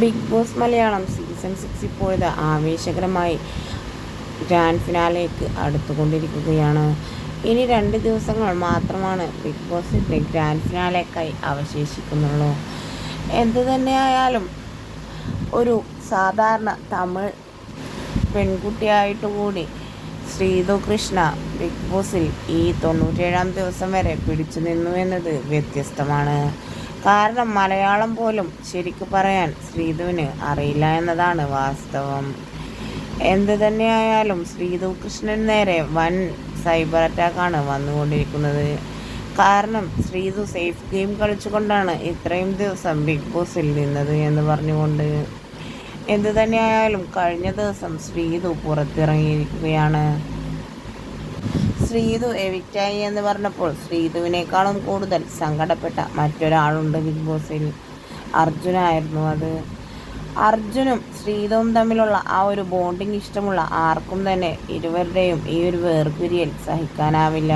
Big Boss Malayalam season six ഇപ്പോഴത്തെ ആവേശകരമായി. Grand ഫിനാലേക്ക് അടുത്തുകൊണ്ടിരിക്കുകയാണ്. ഇനി രണ്ട് ദിവസങ്ങൾ മാത്രമാണ് ബിഗ് ബോസിന്റെ ഗ്രാൻഡ് ഫിനാലേക്കായി അവശേഷിക്കുന്നുള്ളൂ. എന്തു തന്നെയായാലും ഒരു സാധാരണ തമിഴ് പെൺകുട്ടിയായിട്ട് കൂടി ശ്രീതു കൃഷ്ണ ബിഗ് ബോസിൽ ഈ തൊണ്ണൂറ്റേഴാം ദിവസം വരെ പിടിച്ചു നിന്നു എന്നത് വ്യത്യസ്തമാണ്. കാരണം മലയാളം പോലും ശരിക്ക് പറയാൻ ശ്രീധുവിന് അറിയില്ല എന്നതാണ് വാസ്തവം. എന്ത് തന്നെയായാലും ശ്രീധു കൃഷ്ണൻ നേരെ വൻ സൈബർ അറ്റാക്കാണ് വന്നുകൊണ്ടിരിക്കുന്നത്. കാരണം ശ്രീധു സേഫ് ഗെയിം കളിച്ചുകൊണ്ടാണ് ഇത്രയും ദിവസം ബിഗ് ബോസിൽ നിന്നത് എന്ന് പറഞ്ഞുകൊണ്ട്. എന്തു തന്നെയായാലും കഴിഞ്ഞ ദിവസം ശ്രീധു പുറത്തിറങ്ങിയിരിക്കുകയാണ്. ശ്രീതു എവിക്റ്റായി എന്ന് പറഞ്ഞപ്പോൾ ശ്രീതുവിനേക്കാളും കൂടുതൽ സങ്കടപ്പെട്ട മറ്റൊരാളുണ്ട് ബിഗ് ബോസിൽ. അർജുനായിരുന്നു അത്. അർജുനും ശ്രീതുവും തമ്മിലുള്ള ആ ഒരു ബോണ്ടിങ് ഇഷ്ടമുള്ള ആർക്കും തന്നെ ഇരുവരുടെയും ഈ ഒരു വേർപിരിയൽ സഹിക്കാനാവില്ല.